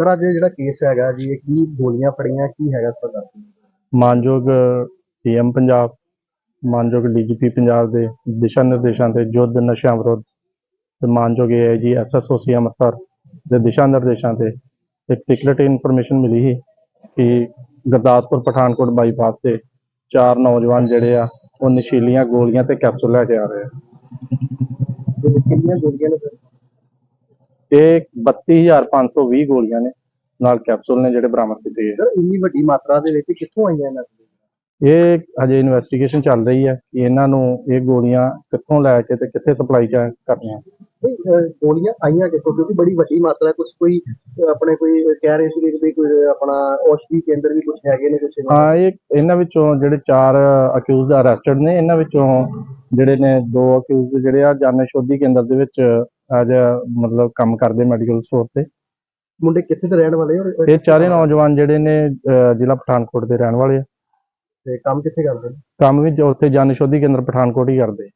Sir ਅੱਜ ਜਿਹੜਾ case ਹੈਗਾ ਜੀ ਇਹ ਕੀ ਗੋਲੀਆਂ ਫੜੀਆਂ ਕੀ ਹੈਗਾ ਸਰ ਦੱਸ ਦਿਓ। ਮਾਨਯੋਗ ਪੀਐਮ ਪੰਜਾਬ ਮਾਨਯੋਗ ਡੀਜੀਪੀ ਪੰਜਾਬ ਦੇ ਦਿਸ਼ਾ ਨਿਰਦੇਸ਼ਾਂ ਤੇ ਯੁੱਧ ਨਸ਼ਿਆਂ ਵਿਰੁੱਧ ਤੇ ਮਾਨਯੋਗ ਏਆਈਜੀ ਐਸਐਸਓ ਸੀ ਅੰਮ੍ਰਿਤਸਰ ਦੇ ਦਿਸ਼ਾ ਨਿਰਦੇਸ਼ਾਂ ਤੇ ਇੱਕ ਸੀਕ੍ਰੀਟ ਇਨਫੋਰਮੇਸ਼ਨ ਮਿਲੀ ਸੀ ਕਿ ਗੁਰਦਾਸਪੁਰ ਪਠਾਨਕੋਟ ਬਾਈਪਾਸ ਤੇ ਚਾਰ ਨੌਜਵਾਨ ਜਿਹੜੇ ਆ ਉਹ ਨਸ਼ੀਲੀਆਂ ਗੋਲੀਆਂ ਤੇ ਕੈਪਸੂਲ ਲੈ ਕੇ ਆ ਰਹੇ ਆ ਕਿੰਨੀਆਂ ਗੋਲੀਆਂ ਨੇ ਸਰ ਇਹ 32520 ਗੋਲੀਆਂ ਨੇ ਨਾਲ ਕੈਪਸੂਲ ਨੇ ਜਿਹੜੇ ਬਰਾਮਦ ਕੀਤੇ ਸਰ ਇੰਨੀ ਵੱਡੀ ਮਾਤਰਾ ਦੇ ਵਿੱਚ ਕਿੱਥੋਂ ਆਈਆਂ ਇਹਨਾਂ ਇਹ ਹਜੇ ਇਨਵੈਸਟੀਗੇਸ਼ਨ ਚੱਲ ਰਹੀ ਹੈ ਕਿ ਇਹਨਾਂ ਨੂੰ ਇਹ ਗੋਲੀਆਂ ਕਿੱਥੋਂ ਲੈ ਕੇ ਤੇ ਕਿੱਥੇ ਸਪਲਾਈ ਕਰਨੀਆਂ। ਗੋਲੀਆਂ ਆਈਆਂ ਕਿੱਥੋਂ? ਕਿਉਂਕਿ ਬੜੀ ਵੱਡੀ ਮਾਤਰਾ ਕੁਝ ਕੋਈ ਆਪਣੇ ਕੋਈ ਕਹਿ ਰਹੇ ਸੀ ਵੀ ਕੋਈ ਆਪਣਾ ਔਸ਼ਧੀ ਕੇਂਦਰ ਵੀ ਕੁਝ ਹੈਗੇ ਨੇ ਕੁਝ ਹਾਂ ਇਹ ਇਹਨਾਂ ਵਿੱਚੋਂ ਜਿਹੜੇ ਚਾਰ ਅਕਿਊਜ਼ਡ ਅਰੈਸਟਡ ਨੇ ਇਹਨਾਂ ਵਿੱਚੋਂ ਜਿਹੜੇ ਨੇ ਦੋ ਅਕਿਊਜ਼ਡ ਜਿਹੜੇ ਆ ਜਾਨੇ ਸ਼ੋਧੀ ਕੇਂਦਰ ਦੇ ਵਿੱਚ ਅੱਜ ਮਤਲਬ ਕੰਮ ਕਰਦੇ ਮੈਡੀਕਲ ਸਟੋਰ ਤੇ। ਮੁੰਡੇ ਕਿੱਥੇ ਦੇ ਰਹਿਣ ਵਾਲੇ ਔਰ ਇਹ ਚਾਰੇ ਨੌਜਵਾਨ ਜਿਹੜੇ ਨੇ ਅਹ, ਜ਼ਿਲ੍ਹਾ ਪਠਾਨਕੋਟ ਦੇ ਰਹਿਣ ਵਾਲੇ ਆ। ਤੇ ਕੰਮ ਕਿੱਥੇ ਕਰਦੇ ਨੇ? ਕੰਮ ਵੀ ਜੋ ਉੱਥੇ ਜਾਨੇ ਸ਼ੋਧੀ ਕੇਂਦਰ ਪਠਾਨਕੋਟ ਹੀ ਕਰਦੇ।